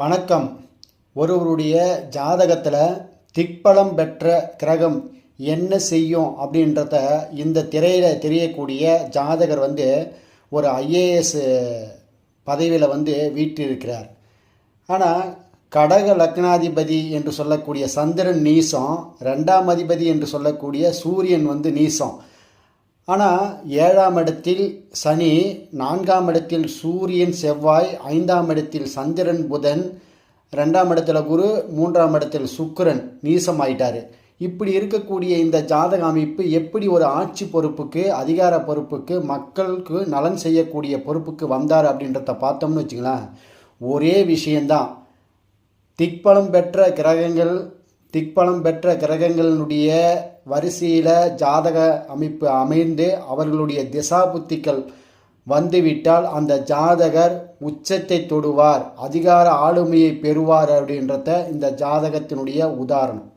வணக்கம். ஒருவருடைய ஜாதகத்தில் திக்பலம் பெற்ற கிரகம் என்ன செய்யும் அப்படின்றத இந்த திரையில் தெரியக்கூடிய ஜாதகர் வந்து ஒரு ஐஏஎஸ் பதவியில் வந்து வீற்றிருக்கிறார். ஆனால் கடக லக்னாதிபதி என்று சொல்லக்கூடிய சந்திரன் நீசம் ரெண்டாம் அதிபதி என்று சொல்லக்கூடிய சூரியன் வந்து நீசம். ஆனால் ஏழாம் இடத்தில் சனி நான்காம் இடத்தில் சூரியன் செவ்வாய் ஐந்தாம் இடத்தில் சந்திரன் புதன் ரெண்டாம் இடத்துல குரு மூன்றாம் இடத்தில் சுக்கிரன் நீசமாயிட்டார். இப்படி இருக்கக்கூடிய இந்த ஜாதக அமைப்பு எப்படி ஒரு ஆட்சி பொறுப்புக்கு அதிகார பொறுப்புக்கு மக்களுக்கு நலன் செய்யக்கூடிய பொறுப்புக்கு வந்தார் அப்படின்றத பார்த்தோம்னு வச்சுங்களேன் ஒரே விஷயந்தான் திக்பலம் பெற்ற கிரகங்கள் திக்பலம் பெற்ற கிரகங்களினுடைய வரிசையில் ஜாதக அமைப்பு அமைந்து அவர்களுடைய திசா புத்திகள் வந்துவிட்டால் அந்த ஜாதகர் உச்சத்தை தொடுவார் அதிகார ஆளுமையை பெறுவார் அப்படின்றத இந்த ஜாதகத்தினுடைய உதாரணம்.